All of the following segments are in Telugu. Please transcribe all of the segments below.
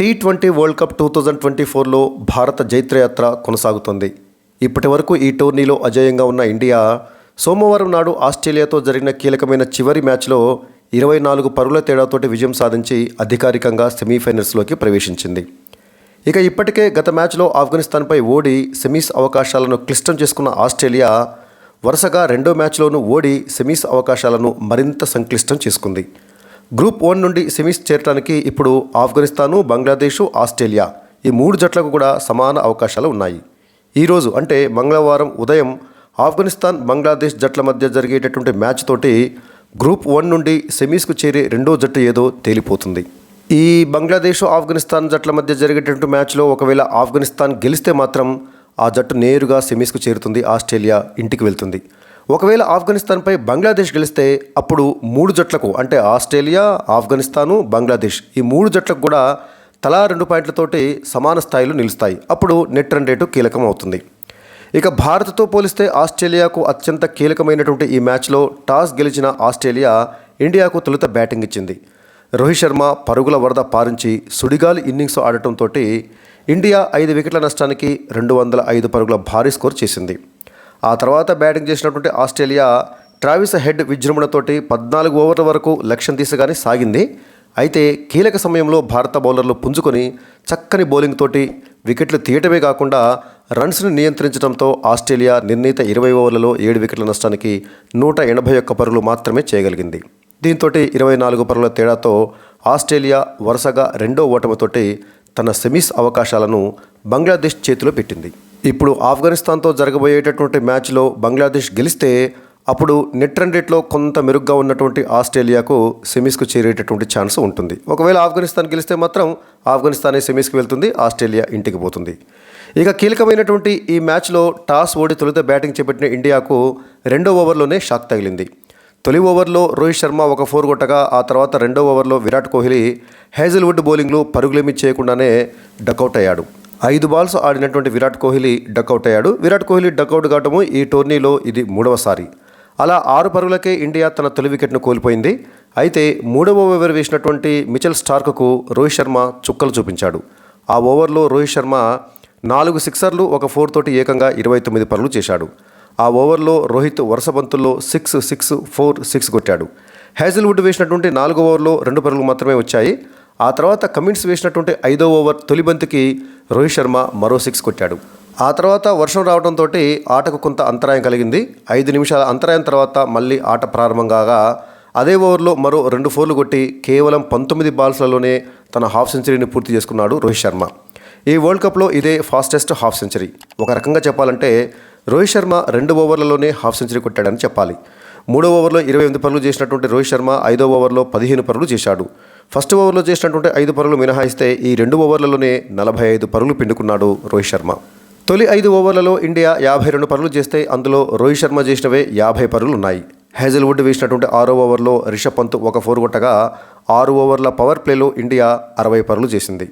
T twenty world cup two thousand twenty ఫోర్లో భారత జైత్రయాత్ర కొనసాగుతుంది. ఇప్పటి వరకు ఈ టోర్నీలో అజేయంగా ఉన్న ఇండియా సోమవారం నాడు ఆస్ట్రేలియాతో జరిగిన కీలకమైన చివరి మ్యాచ్లో ఇరవై నాలుగు పరుల తేడాతోటి విజయం సాధించి అధికారికంగా సెమీఫైనల్స్లోకి ప్రవేశించింది. ఇక ఇప్పటికే గత మ్యాచ్లో ఆఫ్ఘనిస్తాన్పై ఓడి సెమీస్ అవకాశాలను క్లిష్టం చేసుకున్న ఆస్ట్రేలియా వరుసగా రెండో మ్యాచ్లోనూ ఓడి సెమీస్ అవకాశాలను మరింత సంక్లిష్టం చేసుకుంది. గ్రూప్ వన్ నుండి సెమీస్ చేరడానికి ఇప్పుడు ఆఫ్ఘనిస్తాను బంగ్లాదేశ్ ఆస్ట్రేలియా ఈ మూడు జట్లకు కూడా సమాన అవకాశాలు ఉన్నాయి. ఈరోజు అంటే మంగళవారం ఉదయం ఆఫ్ఘనిస్తాన్ బంగ్లాదేశ్ జట్ల మధ్య జరిగేటటువంటి మ్యాచ్ తోటి గ్రూప్ వన్ నుండి సెమీస్కు చేరే రెండో జట్టు ఏదో తేలిపోతుంది. ఈ బంగ్లాదేశ్ ఆఫ్ఘనిస్తాన్ జట్ల మధ్య జరిగేటటువంటి మ్యాచ్లో ఒకవేళ ఆఫ్ఘనిస్తాన్ గెలిస్తే మాత్రం ఆ జట్టు నేరుగా సెమీస్కు చేరుతుంది ఆస్ట్రేలియా ఇంటికి వెళ్తుంది. ఒకవేళ ఆఫ్ఘనిస్తాన్పై బంగ్లాదేశ్ గెలిస్తే అప్పుడు మూడు జట్లకు అంటే ఆస్ట్రేలియా ఆఫ్ఘనిస్తాను బంగ్లాదేశ్ ఈ మూడు జట్లకు కూడా తలా రెండు పాయింట్లతోటి సమాన స్థాయిలో నిలుస్తాయి. అప్పుడు నెట్ రన్ రేటు కీలకం అవుతుంది. ఇక భారత్తో పోలిస్తే ఆస్ట్రేలియాకు అత్యంత కీలకమైనటువంటి ఈ మ్యాచ్లో టాస్ గెలిచిన ఆస్ట్రేలియా ఇండియాకు తొలుత బ్యాటింగ్ ఇచ్చింది. రోహిత్ శర్మ పరుగుల వరద పారించి సుడిగాలి ఇన్నింగ్స్ ఆడటంతో ఇండియా ఐదు వికెట్ల నష్టానికి రెండు వందల ఐదు పరుగుల భారీ స్కోర్ చేసింది. ఆ తర్వాత బ్యాటింగ్ చేసినటువంటి ఆస్ట్రేలియా ట్రావిస్ హెడ్ విజృంభణతోటి పద్నాలుగు ఓవర్ల వరకు లక్ష్యం తీసగానే సాగింది. అయితే కీలక సమయంలో భారత బౌలర్లు పుంజుకొని చక్కని బౌలింగ్ తోటి వికెట్లు తీయటమే కాకుండా రన్స్ను నియంత్రించడంతో ఆస్ట్రేలియా నిర్ణీత ఇరవై ఓవర్లలో ఏడు వికెట్ల నష్టానికి నూట ఎనభై ఒక్క పరుగులు మాత్రమే చేయగలిగింది. దీంతో ఇరవై నాలుగు పరుగుల తేడాతో ఆస్ట్రేలియా వరుసగా రెండో ఓటమితోటి తన సెమీస్ అవకాశాలను బంగ్లాదేశ్ చేతిలో పెట్టింది. ఇప్పుడు ఆఫ్ఘనిస్తాన్తో జరగబోయేటటువంటి మ్యాచ్లో బంగ్లాదేశ్ గెలిస్తే అప్పుడు నెట్ రన్ రేట్లో కొంత మెరుగ్గా ఉన్నటువంటి ఆస్ట్రేలియాకు సెమీస్కు చేరేటటువంటి ఛాన్స్ ఉంటుంది. ఒకవేళ ఆఫ్ఘనిస్తాన్ గెలిస్తే మాత్రం ఆఫ్ఘనిస్తానే సెమీస్కి వెళ్తుంది ఆస్ట్రేలియా ఇంటికి పోతుంది. ఇక కీలకమైనటువంటి ఈ మ్యాచ్లో టాస్ ఓడి తొలుత బ్యాటింగ్ చేపట్టిన ఇండియాకు రెండో ఓవర్లోనే షాక్ తగిలింది. తొలి ఓవర్లో రోహిత్ శర్మ ఒక ఫోర్ కొట్టగా ఆ తర్వాత రెండో ఓవర్లో విరాట్ కోహ్లీ హేజల్వుడ్ బౌలింగ్లో పరుగులేమి చేయకుండానే డకౌట్ అయ్యాడు. ఐదు బాల్స్ ఆడినటువంటి విరాట్ కోహ్లీ డకౌట్ అయ్యాడు. విరాట్ కోహ్లీ డకౌట్ కావడము ఈ టోర్నీలో ఇది మూడవసారి అలా ఆరు పరుగులకే ఇండియా తన తొలి వికెట్ను కోల్పోయింది. అయితే మూడవ ఓవర్ వేసినటువంటి మిచెల్ స్టార్క్కు రోహిత్ శర్మ చుక్కలు చూపించాడు. ఆ ఓవర్లో రోహిత్ శర్మ నాలుగు సిక్సర్లు ఒక ఫోర్ తోటి ఏకంగా ఇరవై తొమ్మిది పరుగులు చేశాడు. ఆ ఓవర్లో రోహిత్ వరుస బంతుల్లో సిక్స్ సిక్స్ ఫోర్ సిక్స్ కొట్టాడు. హ్యాజిల్వుడ్ వేసినటువంటి నాలుగో ఓవర్లో రెండు పరుగులు మాత్రమే వచ్చాయి. ఆ తర్వాత కమిన్స్ వేసినటువంటి ఐదో ఓవర్ తొలి బంతికి రోహిత్ శర్మ మరో సిక్స్ కొట్టాడు. ఆ తర్వాత వర్షం రావడంతో ఆటకు కొంత అంతరాయం కలిగింది. ఐదు నిమిషాల అంతరాయం తర్వాత మళ్ళీ ఆట ప్రారంభం కాగా అదే ఓవర్లో మరో రెండు ఫోర్లు కొట్టి కేవలం పంతొమ్మిది బాల్స్లలోనే తన హాఫ్ సెంచరీని పూర్తి చేసుకున్నాడు రోహిత్ శర్మ. ఈ వరల్డ్ కప్లో ఇదే ఫాస్టెస్ట్ హాఫ్ సెంచరీ. ఒక రకంగా చెప్పాలంటే రోహిత్ శర్మ రెండు ఓవర్లలోనే హాఫ్ సెంచరీ కొట్టాడని చెప్పాలి. మూడో ఓవర్లో ఇరవై ఎనిమిది పరుగులు చేసినటువంటి రోహిత్ శర్మ ఐదో ఓవర్లో పదిహేను పరుగులు చేశాడు. ఫస్ట్ ఓవర్లో చేసినటువంటి ఐదు పరులు మినహాయిస్తే ఈ రెండు ఓవర్లలోనే నలభై ఐదు పరుగులు పిండుకున్నాడు రోహిత్ శర్మ. తొలి ఐదు ఓవర్లలో ఇండియా యాభై రెండు పరులు చేస్తే అందులో రోహిత్ శర్మ చేసినవే యాభై పరుగులు ఉన్నాయి హేజల్వుడ్ వేసినటువంటి ఆరో ఓవర్లో రిషబ్ పంత్ ఒక ఫోర్ కొట్టగా ఆరు ఓవర్ల పవర్ ప్లేలో ఇండియా అరవై పరులు చేసింది.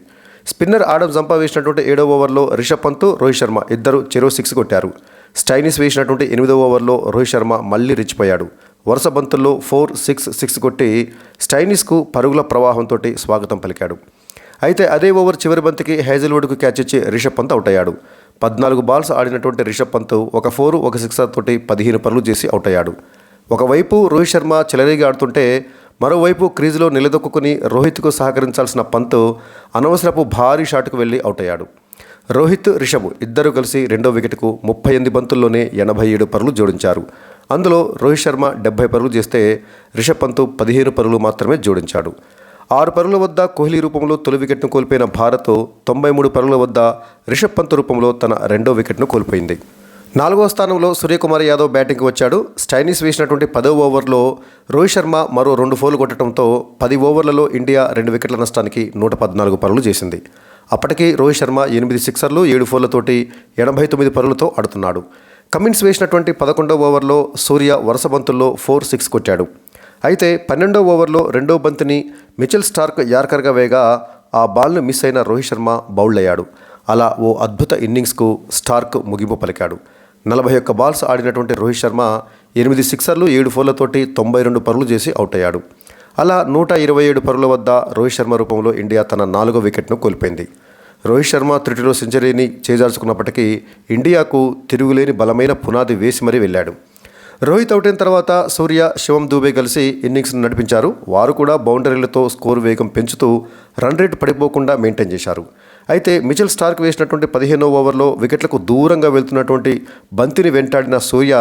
స్పిన్నర్ ఆడమ్ జంపా వేసినటువంటి ఏడో ఓవర్లో రిషబ్ పంత్ రోహిత్ శర్మ ఇద్దరు చెరో సిక్స్ కొట్టారు. స్టైనిస్ వేసినటువంటి ఎనిమిదో ఓవర్లో రోహిత్ శర్మ మళ్ళీ రెచ్చిపోయాడు. వరుస బంతుల్లో ఫోర్ సిక్స్ సిక్స్ కొట్టి స్టైనిస్కు పరుగుల ప్రవాహంతో స్వాగతం పలికాడు. అయితే అదే ఓవర్ చివరి బంతికి హేజల్వుడ్కు క్యాచ్ ఇచ్చి రిషబ్ పంత్ అవుట్ అయ్యాడు పద్నాలుగు బాల్స్ ఆడినటువంటి రిషబ్ పంత్ ఒక ఫోర్ ఒక సిక్స్ తోటి పదిహేను పనులు చేసి అవుట్ అయ్యాడు ఒకవైపు రోహిత్ శర్మ చెలరీగా ఆడుతుంటే మరోవైపు క్రీజులో నిలదొక్కుని రోహిత్కు సహకరించాల్సిన పంత్ అనవసరపు భారీ షాట్కు వెళ్ళి అవుట్ అయ్యాడు రోహిత్ రిషబ్ ఇద్దరు కలిసి రెండో వికెట్కు ముప్పై ఎనిమిది బంతుల్లోనే ఎనభై ఏడు పరులు జోడించారు. అందులో రోహిత్ శర్మ డెబ్బై పరుగులు చేస్తే రిషబ్ పంత్ పదిహేను పరుగులు మాత్రమే జోడించాడు. ఆరు పరుగుల వద్ద కోహ్లీ రూపంలో తొలి వికెట్ను కోల్పోయిన భారత్ తొంభై మూడు పరుగుల వద్ద రిషబ్ పంత్ రూపంలో తన రెండో వికెట్ను కోల్పోయింది. నాలుగో స్థానంలో సూర్యకుమార్ యాదవ్ బ్యాటింగ్కి వచ్చాడు. స్టైనిస్ వేసినటువంటి పదో ఓవర్లో రోహిత్ శర్మ మరో రెండు ఫోర్లు కొట్టడంతో పది ఓవర్లలో ఇండియా రెండు వికెట్ల నష్టానికి నూట పద్నాలుగు పరుగులు చేసింది. అప్పటికే రోహిత్ శర్మ ఎనిమిది సిక్సర్లు ఏడు ఫోర్లతోటి ఎనభై తొమ్మిది పరులతో ఆడుతున్నాడు. కమిన్స్ వేసినటువంటి పదకొండవ ఓవర్లో సూర్య వరుస బంతుల్లో ఫోర్ సిక్స్ కొట్టాడు. అయితే పన్నెండవ ఓవర్లో రెండో బంతిని మిచెల్ స్టార్క్ యార్కర్గా వేగా ఆ బాల్ను మిస్ అయిన రోహిత్ శర్మ బౌల్డ్ అయ్యాడు అలా ఓ అద్భుత ఇన్నింగ్స్కు స్టార్క్ ముగింపు పలికాడు. నలభై ఒక్క బాల్స్ ఆడినటువంటి రోహిత్ శర్మ ఎనిమిది సిక్సర్లు ఏడు ఫోర్లతోటి తొంభై రెండు పరులు చేసి అవుట్ అయ్యాడు. అలా నూట ఇరవై ఏడు పరుల వద్ద రోహిత్ శర్మ రూపంలో ఇండియా తన నాలుగో వికెట్ను కోల్పోయింది. రోహిత్ శర్మ త్రిటిలో సెంచరీని చేజార్చుకున్నప్పటికీ ఇండియాకు తిరుగులేని బలమైన పునాది వేసి మరీ వెళ్ళాడు. రోహిత్ అవుట్ అయిన తర్వాత సూర్య శివం దూబే కలిసి ఇన్నింగ్స్ను నడిపించారు. వారు కూడా బౌండరీలతో స్కోరు వేగం పెంచుతూ రన్ రేట్ పడిపోకుండా మెయింటైన్ చేశారు. అయితే మిచెల్ స్టార్క్ వేసినటువంటి పదిహేనో ఓవర్లో వికెట్లకు దూరంగా వెళ్తున్నటువంటి బంతిని వెంటాడిన సూర్య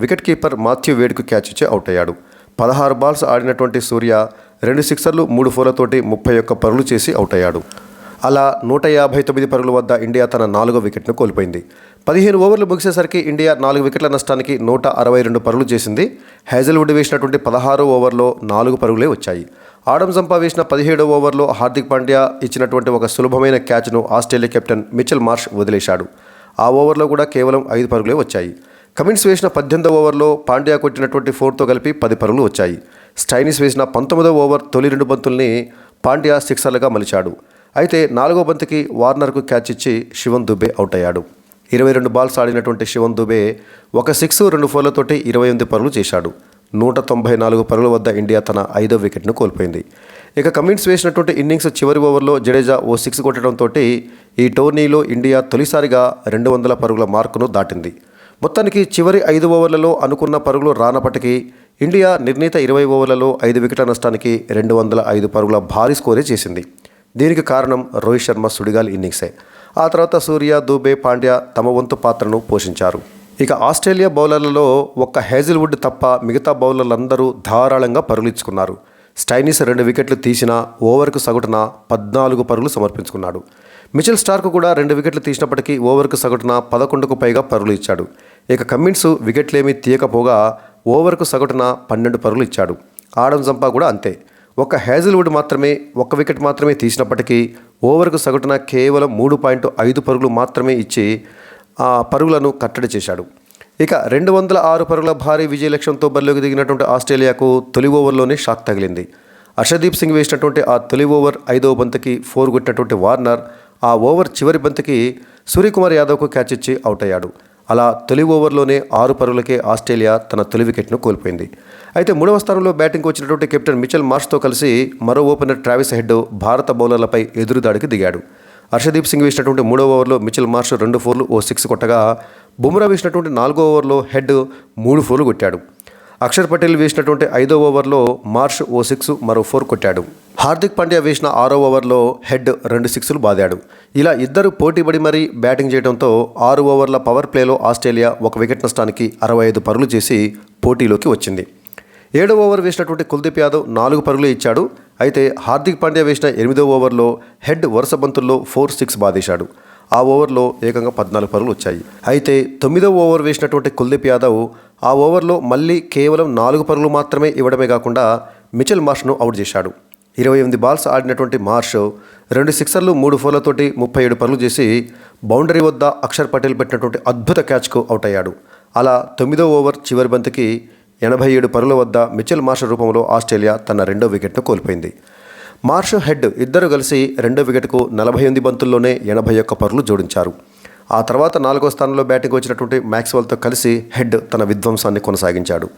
వికెట్ కీపర్ మాథ్యూ వేడుకు క్యాచ్ ఇచ్చి అవుట్ అయ్యాడు. పదహారు బాల్స్ ఆడినటువంటి సూర్య రెండు సిక్సర్లు మూడు ఫోర్లతోటి ముప్పై ఒక్క పరుగులు చేసి అవుట్ అయ్యాడు అలా నూట యాభై తొమ్మిది పరుగుల వద్ద ఇండియా తన నాలుగో వికెట్ను కోల్పోయింది. పదిహేను ఓవర్లు ముగిసేసరికి ఇండియా నాలుగు వికెట్ల నష్టానికి నూట అరవై రెండు పరుగులు చేసింది. హేజల్వుడ్ వేసినటువంటి పదహారో ఓవర్లో నాలుగు పరుగులే వచ్చాయి. ఆడం జంపా వేసిన పదిహేడో ఓవర్లో హార్దిక్ పాండ్యా ఇచ్చినటువంటి ఒక సులభమైన క్యాచ్ను ఆస్ట్రేలియా కెప్టెన్ మిచెల్ మార్ష్ వదిలేశాడు. ఆ ఓవర్లో కూడా కేవలం ఐదు పరుగులే వచ్చాయి. కమిన్స్ వేసిన పద్దెనిమిదవ ఓవర్లో పాండ్యా కొట్టినటువంటి ఫోర్తో కలిపి పది పరుగులు వచ్చాయి. స్టైనిస్ వేసిన పంతొమ్మిదవ ఓవర్ తొలి రెండు బంతుల్ని పాండ్యా సిక్సర్లుగా మలిచాడు. అయితే నాలుగో బంతికి వార్నర్కు క్యాచ్ ఇచ్చి శివన్ దుబే అవుట్ అయ్యాడు ఇరవై రెండు బాల్స్ ఆడినటువంటి శివన్ దుబే ఒక సిక్స్ రెండు ఫోర్లతోటి ఇరవై ఎనిమిది పరుగులు చేశాడు. నూట తొంభై నాలుగు పరుగుల వద్ద ఇండియా తన ఐదో వికెట్ను కోల్పోయింది. ఇక కమిన్స్ వేసినటువంటి ఇన్నింగ్స్ చివరి ఓవర్లో జడేజా ఓ సిక్స్ కొట్టడంతో ఈ టోర్నీలో ఇండియా తొలిసారిగా రెండు వందల పరుగుల మార్కును దాటింది. మొత్తానికి చివరి ఐదు ఓవర్లలో అనుకున్న పరుగులు రానప్పటికీ ఇండియా నిర్ణీత ఇరవై ఓవర్లలో ఐదు వికెట్ల నష్టానికి రెండు వందల ఐదు పరుగుల భారీ స్కోరే చేసింది. దీనికి కారణం రోహిత్ శర్మ సుడిగాలి ఇన్నింగ్సే. ఆ తర్వాత సూర్య దూబే పాండ్యా తమ వంతు పాత్రను పోషించారు. ఇక ఆస్ట్రేలియా బౌలర్లలో ఒక్క హేజిల్వుడ్ తప్ప మిగతా బౌలర్లందరూ ధారాళంగా పరుగులిచ్చుకున్నారు స్టైనిస్ రెండు వికెట్లు తీసిన ఓవర్కు సగటున పద్నాలుగు పరుగులు సమర్పించుకున్నాడు. మిచెల్ స్టార్కు కూడా రెండు వికెట్లు తీసినప్పటికీ ఓవర్కు సగటున పదకొండుకు పైగా పరుగులు ఇచ్చాడు. ఇక కమ్మిన్స్ వికెట్లేమీ తీయకపోగా ఓవర్కు సగటున పన్నెండు పరుగులు ఇచ్చాడు. ఆడం జంపా కూడా అంతే. ఒక్క హ్యాజిల్వుడ్ మాత్రమే ఒక్క వికెట్ మాత్రమే తీసినప్పటికీ ఓవర్కు సగటున కేవలం మూడు పాయింట్ ఐదు పరుగులు మాత్రమే ఇచ్చి ఆ పరుగులను కట్టడి చేశాడు. ఇక రెండు వందల ఆరు పరుగుల భారీ విజయ లక్ష్యంతో బరిలోకి దిగినటువంటి ఆస్ట్రేలియాకు తొలి ఓవర్లోనే షాక్ తగిలింది. అర్షదీప్ సింగ్ వేసినటువంటి ఆ తొలి ఓవర్ ఐదవ బంతికి ఫోర్ కొట్టినటువంటి వార్నర్ ఆ ఓవర్ చివరి బంతికి సూర్యకుమార్ యాదవ్కు క్యాచ్ ఇచ్చి అవుట్ అయ్యాడు. అలా తొలి ఓవర్లోనే ఆరు పరుగులకే ఆస్ట్రేలియా తన తొలి వికెట్ను కోల్పోయింది. అయితే మూడవ స్థానంలో బ్యాటింగ్కి వచ్చినటువంటి కెప్టెన్ మిచెల్ మార్ష్తో కలిసి మరో ఓపెనర్ ట్రావిస్ హెడ్ భారత బౌలర్లపై ఎదురుదాడికి దిగాడు. హర్షదీప్ సింగ్ వేసినటువంటి మూడో ఓవర్లో మిచెల్ మార్ష్ రెండు ఫోర్లు ఓ సిక్స్ కొట్టగా బుమ్రా వేసినటువంటి నాలుగో ఓవర్లో హెడ్ మూడు ఫోర్లు కొట్టాడు. అక్షర్ పటేల్ వేసినటువంటి ఐదో ఓవర్లో మార్ష్ ఓ సిక్స్ మరో ఫోర్ కొట్టాడు. హార్దిక్ పాండ్యా వేసిన ఆరో ఓవర్లో హెడ్ రెండు సిక్స్లు బాదాడు. ఇలా ఇద్దరు పోటీపడి మరీ బ్యాటింగ్ చేయడంతో ఆరు ఓవర్ల పవర్ ప్లేలో ఆస్ట్రేలియా ఒక వికెట్ నష్టానికి అరవై ఐదు పరుగులు చేసి పోటీలోకి వచ్చింది. ఏడో ఓవర్ వేసినటువంటి కుల్దీప్ యాదవ్ నాలుగు పరుగులు ఇచ్చాడు. అయితే హార్దిక్ పాండ్యా వేసిన ఎనిమిదో ఓవర్లో హెడ్ వరుస బంతుల్లో ఫోర్ సిక్స్ బాధేశాడు ఆ ఓవర్లో ఏకంగా పద్నాలుగు పరుగులు వచ్చాయి. అయితే తొమ్మిదో ఓవర్ వేసినటువంటి కుల్దీప్ యాదవ్ ఆ ఓవర్లో మళ్ళీ కేవలం నాలుగు పరుగులు మాత్రమే ఇవ్వడమే కాకుండా మిచెల్ మార్ష్ను అవుట్ చేశాడు. ఇరవై ఎనిమిది బాల్స్ ఆడినటువంటి మార్ష్ రెండు సిక్సర్లు మూడు ఫోర్లతోటి ముప్పై ఏడు పరులు చేసి బౌండరీ వద్ద అక్షర్ పటేల్ పెట్టినటువంటి అద్భుత క్యాచ్కు అవుట్ అయ్యాడు అలా తొమ్మిదో ఓవర్ చివరి బంతికి ఎనభై ఏడు పరుల వద్ద మిచెల్ మార్ష్ రూపంలో ఆస్ట్రేలియా తన రెండో వికెట్ను కోల్పోయింది. మార్ష్ హెడ్ ఇద్దరు కలిసి రెండో వికెట్కు నలభై ఎనిమిది బంతుల్లోనే ఎనభై ఒక్క పరులు జోడించారు. ఆ తర్వాత నాలుగో స్థానంలో బ్యాటింగ్ వచ్చినటువంటి మ్యాక్స్వెల్తో కలిసి హెడ్ తన విధ్వంసాన్ని కొనసాగించాడు.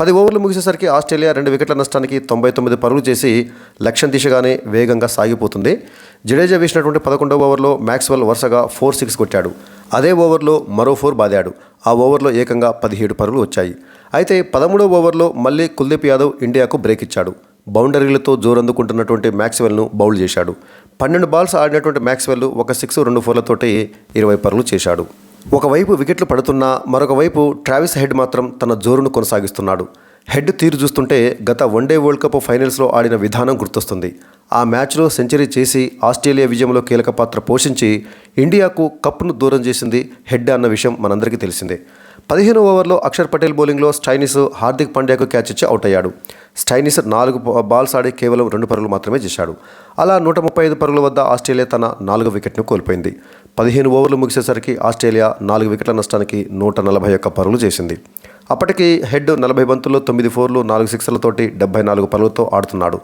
పది ఓవర్లు ముగిసేసరికి ఆస్ట్రేలియా రెండు వికెట్ల నష్టానికి తొంభై తొమ్మిది పరుగులు చేసి లక్ష్యం దిశగానే వేగంగా సాగిపోతుంది. జడేజా వేసినటువంటి పదకొండవ ఓవర్లో మ్యాక్స్వెల్ వరుసగా ఫోర్ సిక్స్ కొట్టాడు. అదే ఓవర్లో మరో ఫోర్ బాదాడు. ఆ ఓవర్లో ఏకంగా పదిహేడు పరుగులు వచ్చాయి. అయితే పదమూడవ ఓవర్లో మళ్ళీ కుల్దీప్ యాదవ్ ఇండియాకు బ్రేక్ ఇచ్చాడు. బౌండరీలతో జోరందుకుంటున్నటువంటి మ్యాక్స్వెల్ను బౌల్ చేశాడు. పన్నెండు బాల్స్ ఆడినటువంటి మ్యాక్స్వెల్ ఒక సిక్స్ రెండు ఫోర్లతోటి ఇరవై పరులు చేశాడు. ఒకవైపు వికెట్లు పడుతున్నా మరొక వైపు ట్రావిస్ హెడ్ మాత్రం తన జోరును కొనసాగిస్తున్నాడు. హెడ్ తీరు చూస్తుంటే గత వన్డే వరల్డ్ కప్ ఫైనల్స్లో ఆడిన విధానం గుర్తొస్తుంది. ఆ మ్యాచ్లో సెంచరీ చేసి ఆస్ట్రేలియా విజయంలో కీలక పాత్ర పోషించి ఇండియాకు కప్ను దూరం చేసింది హెడ్ అన్న విషయం మనందరికీ తెలిసిందే. పదిహేను ఓవర్లో అక్షర్ పటేల్ బౌలింగ్లో స్టైనిస్ హార్దిక్ పాండ్యాకు క్యాచ్ ఇచ్చి అవుట్ అయ్యాడు స్టైనిస్ నాలుగు బాల్స్ ఆడి కేవలం రెండు పరుగులు మాత్రమే చేశాడు. అలా నూట ముప్పై ఐదు పరుగుల వద్ద ఆస్ట్రేలియా తన నాలుగు వికెట్ను కోల్పోయింది. పదిహేను ఓవర్లు ముగిసేసరికి ఆస్ట్రేలియా నాలుగు వికెట్ల నష్టానికి నూట నలభై ఒక్క పరుగులు చేసింది. అప్పటికి హెడ్ నలభై బంతుల్లో తొమ్మిది ఫోర్లు నాలుగు సిక్స్లతోటి డెబ్బై నాలుగు పరుగులతో ఆడుతున్నాడు.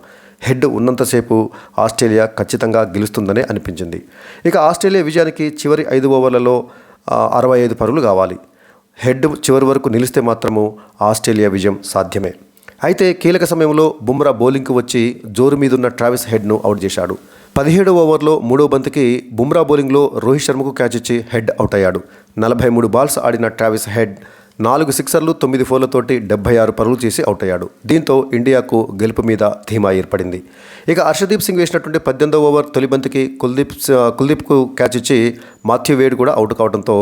హెడ్ ఉన్నంతసేపు ఆస్ట్రేలియా ఖచ్చితంగా గెలుస్తుందనే అనిపించింది. ఇక ఆస్ట్రేలియా విజయానికి చివరి ఐదు ఓవర్లలో అరవై ఐదు పరుగులు కావాలి. హెడ్ చివరి వరకు నిలిస్తే మాత్రము ఆస్ట్రేలియా విజయం సాధ్యమే. అయితే కీలక సమయంలో బుమ్రా బౌలింగ్కు వచ్చి జోరు మీదున్న ట్రావిస్ హెడ్ను అవుట్ చేశాడు. పదిహేడవ ఓవర్లో మూడో బంతికి బుమ్రా బౌలింగ్లో రోహిత్ శర్మకు క్యాచ్ ఇచ్చి హెడ్ అవుట్ అయ్యాడు. నలభై మూడు బాల్స్ ఆడిన ట్రావిస్ హెడ్ నాలుగు సిక్సర్లు తొమ్మిది ఫోర్లతోటి డెబ్బై ఆరు పరుగులు చేసి అవుట్ అయ్యాడు దీంతో ఇండియాకు గెలుపు మీద ధీమా ఏర్పడింది. ఇక హర్షదీప్ సింగ్ వేసినటువంటి పద్దెనిమిదవ ఓవర్ తొలి బంతికి కుల్దీప్ కుల్దీప్కు క్యాచ్ ఇచ్చి మాథ్యూ వేడ్ కూడా అవుట్ కావడంతో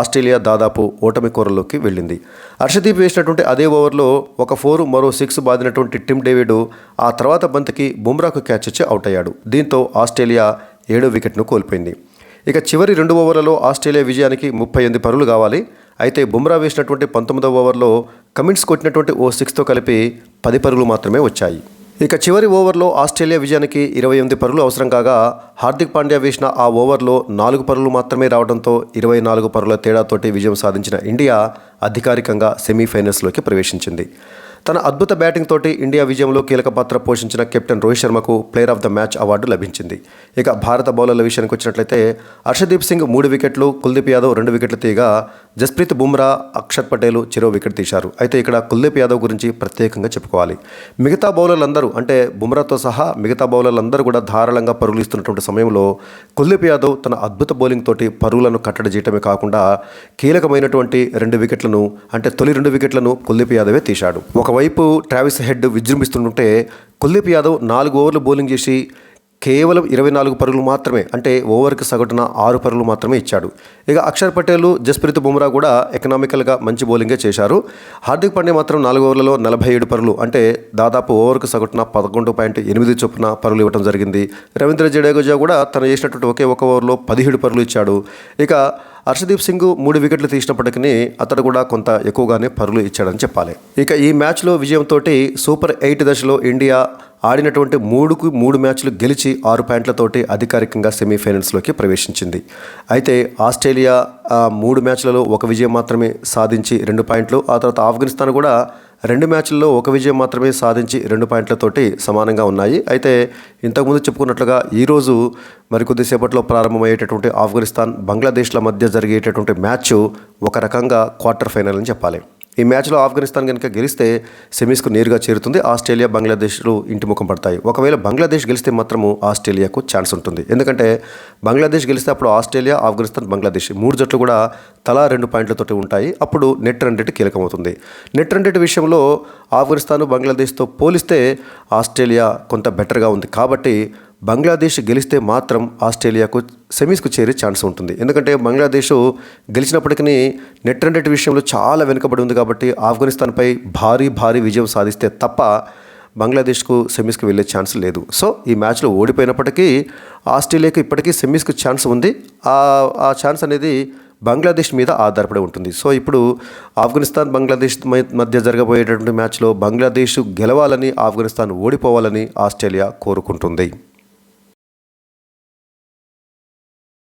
ఆస్ట్రేలియా దాదాపు ఓటమి కూరలోకి వెళ్ళింది. హర్షదీప్ వేసినటువంటి అదే ఓవర్లో ఒక ఫోర్ మరో సిక్స్ బాదినటువంటి టిమ్ డేవిడ్ ఆ తర్వాత బంతికి బుమ్రాకు క్యాచ్ ఇచ్చి అవుట్ అయ్యాడు దీంతో ఆస్ట్రేలియా ఏడో వికెట్ను కోల్పోయింది. ఇక చివరి రెండు ఓవర్లలో ఆస్ట్రేలియా విజయానికి ముప్పై ఎనిమిది పరుగులు కావాలి. అయితే బుమ్రా వేసినటువంటి పంతొమ్మిదవ ఓవర్లో కమిన్స్ కొట్టినటువంటి ఓ సిక్స్తో కలిపి పది పరుగులు మాత్రమే వచ్చాయి. ఇక చివరి ఓవర్లో ఆస్ట్రేలియా విజయానికి ఇరవై ఎనిమిది పరుగులు అవసరం కాగా హార్దిక్ పాండ్యా వేసిన ఆ ఓవర్లో నాలుగు పరుగులు మాత్రమే రావడంతో ఇరవై నాలుగు పరుగుల తేడాతోటి విజయం సాధించిన ఇండియా అధికారికంగా సెమీఫైనల్స్లోకి ప్రవేశించింది. తన అద్భుత బ్యాటింగ్ తోటి ఇండియా విజయంలో కీలక పాత్ర పోషించిన captain Rohit శర్మకు player of the match award లభించింది. ఇక భారత బౌలర్ల విషయానికి వచ్చినట్లయితే హర్షదీప్ సింగ్ మూడు వికెట్లు కుల్దీప్ యాదవ్ రెండు వికెట్లు తీయగా జస్ప్రీత్ బుమ్రా అక్షర్ పటేల్ చెరో వికెట్ తీశారు. అయితే ఇక్కడ కుల్దీప్ యాదవ్ గురించి ప్రత్యేకంగా చెప్పుకోవాలి. మిగతా బౌలర్లందరూ అంటే బుమ్రాతో సహా మిగతా బౌలర్లందరూ కూడా ధారాళంగా పరుగులు ఇస్తున్నటువంటి సమయంలో కుల్దీప్ యాదవ్ తన అద్భుత బౌలింగ్ తోటి పరుగులను కట్టడి చేయటమే కాకుండా కీలకమైనటువంటి రెండు వికెట్లను అంటే తొలి రెండు వికెట్లను కుల్దీప్ యాదవే తీశాడు. ఒక ఒకవైపు ట్రావిస్ హెడ్ విజృంభిస్తుంటే కుల్దీప్ యాదవ్ నాలుగు ఓవర్లు బౌలింగ్ చేసి కేవలం ఇరవై నాలుగు పరుగులు మాత్రమే అంటే ఓవర్కి సగటున ఆరు పరుగులు మాత్రమే ఇచ్చాడు. ఇక అక్షర్ పటేల్ జస్ప్రీత్ బుమ్రా కూడా ఎకనామికల్గా మంచి బౌలింగే చేశారు. హార్దిక్ పాండే మాత్రం నాలుగు ఓవర్లలో నలభై ఏడు పరుగులు అంటే దాదాపు ఓవర్కి సగటున పదకొండు పాయింట్ ఎనిమిది చొప్పున పరుగులు ఇవ్వడం జరిగింది. రవీంద్ర జడేజా కూడా తను చేసినటువంటి ఒకే ఒక ఓవర్లో పదిహేడు పరుగులు ఇచ్చాడు. ఇక హర్షదీప్ సింగ్ మూడు వికెట్లు తీసినప్పటికీ అతడు కూడా కొంత ఎక్కువగానే పరుగులు ఇచ్చాడని చెప్పాలి. ఇక ఈ మ్యాచ్లో విజయంతో సూపర్ ఎయిట్ దశలో ఇండియా ఆడినటువంటి మూడుకు మూడు మ్యాచ్లు గెలిచి ఆరు పాయింట్లతోటి అధికారికంగా సెమీఫైనల్స్లోకి ప్రవేశించింది. అయితే ఆస్ట్రేలియా మూడు మ్యాచ్లలో ఒక విజయం మాత్రమే సాధించి రెండు పాయింట్లు ఆ తర్వాత ఆఫ్ఘనిస్తాన్ కూడా రెండు మ్యాచ్ల్లో ఒక విజయం మాత్రమే సాధించి రెండు పాయింట్లతోటి సమానంగా ఉన్నాయి. అయితే ఇంతకుముందు చెప్పుకున్నట్లుగా ఈరోజు మరికొద్దిసేపట్లో ప్రారంభమయ్యేటటువంటి ఆఫ్ఘనిస్తాన్ బంగ్లాదేశ్ల మధ్య జరిగేటటువంటి మ్యాచ్ ఒక రకంగా క్వార్టర్ ఫైనల్ అని చెప్పాలి. ఈ మ్యాచ్లో ఆఫ్ఘనిస్తాన్ కనుక గెలిస్తే సెమీస్కు నేరుగా చేరుతుంది. ఆస్ట్రేలియా బంగ్లాదేశ్లు ఇంటి ముఖం పడతాయి. ఒకవేళ బంగ్లాదేశ్ గెలిస్తే మాత్రము ఆస్ట్రేలియాకు ఛాన్స్ ఉంటుంది. ఎందుకంటే బంగ్లాదేశ్ గెలిస్తే అప్పుడు ఆస్ట్రేలియా ఆఫ్ఘనిస్తాన్ బంగ్లాదేశ్ మూడు జట్లు కూడా తలా రెండు పాయింట్లతోటి ఉంటాయి. అప్పుడు నెట్ రన్ రేట్ కీలకమవుతుంది. నెట్ రన్ రేట్ విషయంలో ఆఫ్ఘనిస్తాన్ బంగ్లాదేశ్తో పోలిస్తే ఆస్ట్రేలియా కొంత బెటర్గా ఉంది. కాబట్టి బంగ్లాదేశ్ గెలిస్తే మాత్రం ఆస్ట్రేలియాకు సెమీస్కు చేరే ఛాన్స్ ఉంటుంది. ఎందుకంటే బంగ్లాదేశ్ గెలిచినప్పటికీ నెట్ రన్ రేట్ విషయంలో చాలా వెనుకబడి ఉంది కాబట్టి ఆఫ్ఘనిస్తాన్పై భారీ భారీ విజయం సాధిస్తే తప్ప బంగ్లాదేశ్కు సెమీస్కి వెళ్ళే ఛాన్స్ లేదు. సో ఈ మ్యాచ్లో ఓడిపోయినప్పటికీ ఆస్ట్రేలియాకు ఇప్పటికీ సెమీస్కు ఛాన్స్ ఉంది. ఆ ఛాన్స్ అనేది బంగ్లాదేశ్ మీద ఆధారపడి ఉంటుంది. సో ఇప్పుడు ఆఫ్ఘనిస్తాన్ బంగ్లాదేశ్ మధ్య జరగబోయేటటువంటి మ్యాచ్లో బంగ్లాదేశ్ గెలవాలని ఆఫ్ఘనిస్తాన్ ఓడిపోవాలని ఆస్ట్రేలియా కోరుకుంటుంది.